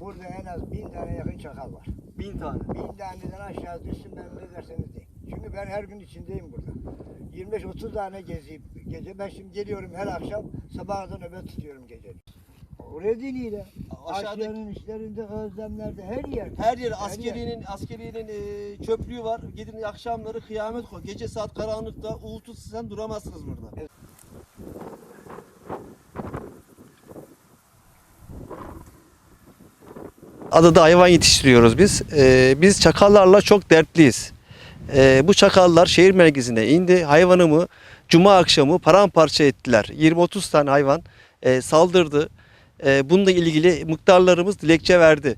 Burada en az bin tane yakın çakal var. Bin tane. Bin taneden aşağı düşsün ben ne derseniz deyin. Çünkü ben her gün içindeyim burada. 25-30 tane geziyip gece ben şimdi geliyorum her akşam sabahdan nöbet tutuyorum gece. Ya. Aşağıdaki- Aşağının işlerinde, özlemlerde her yerde. Her yer yerde. askeriyenin askeriyenin e, çöplüğü var. Gidin akşamları kıyamet koy. Gece saat karanlıkta uğultu sen duramazsınız burada. Adada hayvan yetiştiriyoruz biz. Ee, biz çakallarla çok dertliyiz. Ee, bu çakallar şehir merkezine indi. Hayvanımı cuma akşamı paramparça ettiler. 20-30 tane hayvan e, saldırdı. E, bununla ilgili muhtarlarımız dilekçe verdi.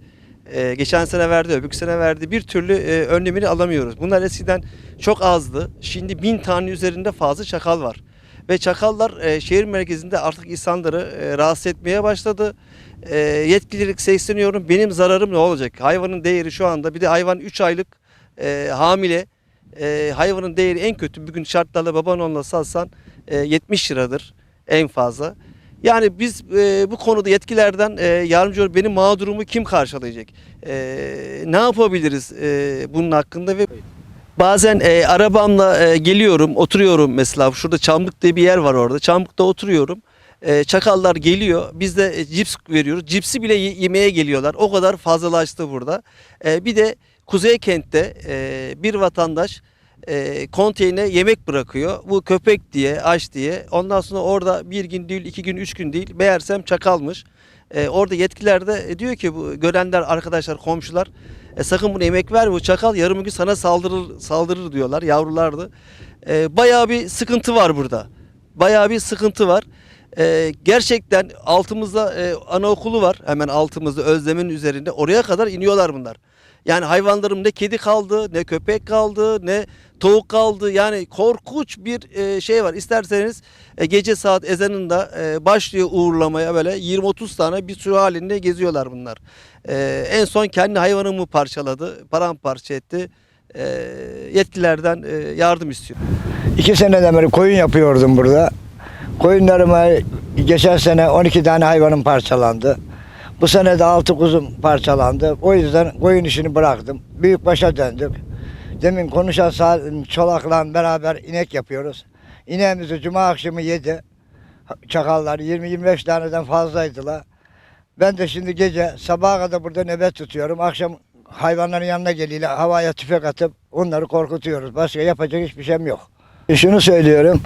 E, geçen sene verdi, öbür sene verdi. Bir türlü e, önlemini alamıyoruz. Bunlar eskiden çok azdı. Şimdi bin tane üzerinde fazla çakal var. Ve çakallar e, şehir merkezinde artık insanları e, rahatsız etmeye başladı. E, yetkililik sesleniyorum. Benim zararım ne olacak? Hayvanın değeri şu anda bir de hayvan 3 aylık e, hamile. E, hayvanın değeri en kötü bugün şartlarla baban onunla satsan e, 70 liradır en fazla. Yani biz e, bu konuda yetkilerden e, yardımcı ol- benim mağdurumu kim karşılayacak? E, ne yapabiliriz e, bunun hakkında ve bazen e, arabamla e, geliyorum, oturuyorum mesela şurada Çamlık diye bir yer var orada. Çamlık'ta oturuyorum. E, çakallar geliyor. Biz de e, cips veriyoruz. Cipsi bile ye- yemeye geliyorlar. O kadar fazlalaştı burada. E, bir de Kuzey Kent'te e, bir vatandaş e, konteyne yemek bırakıyor. Bu köpek diye, aç diye. Ondan sonra orada bir gün değil, iki gün, üç gün değil. Meğersem çakalmış. E, orada yetkililer de e, diyor ki bu görenler, arkadaşlar, komşular e, sakın bunu yemek ver bu çakal yarım gün sana saldırır saldırır diyorlar yavrulardı. E, bayağı bir sıkıntı var burada. Bayağı bir sıkıntı var. E, gerçekten altımızda e, anaokulu var. Hemen altımızda Özlem'in üzerinde. Oraya kadar iniyorlar bunlar. Yani hayvanlarım ne kedi kaldı, ne köpek kaldı, ne tavuk kaldı. Yani korkunç bir e, şey var. İsterseniz e, gece saat ezanında e, başlıyor uğurlamaya böyle 20-30 tane bir sürü halinde geziyorlar bunlar. En son kendi hayvanımı parçaladı, paramparça etti. Yetkililerden e, yardım istiyor. İki seneden beri koyun yapıyordum burada. Koyunlarıma geçen sene 12 tane hayvanım parçalandı. Bu sene de 6 kuzum parçalandı. O yüzden koyun işini bıraktım. Büyükbaşa döndük. Demin konuşan Salim Çolak'la beraber inek yapıyoruz. İneğimizi cuma akşamı yedi. Çakallar 20-25 taneden fazlaydılar. Ben de şimdi gece sabaha kadar burada nöbet tutuyorum. Akşam hayvanların yanına geliyle havaya tüfek atıp onları korkutuyoruz. Başka yapacak hiçbir şeyim yok. Şunu söylüyorum.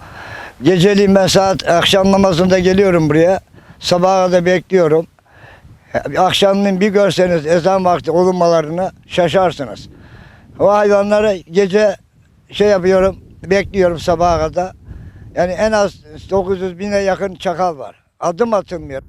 Geceliğin ben saat akşam namazında geliyorum buraya. Sabaha kadar bekliyorum. Akşamın bir görseniz ezan vakti olunmalarını şaşarsınız. O hayvanları gece şey yapıyorum, bekliyorum sabaha kadar. Yani en az 900 bine yakın çakal var. Adım atılmıyor.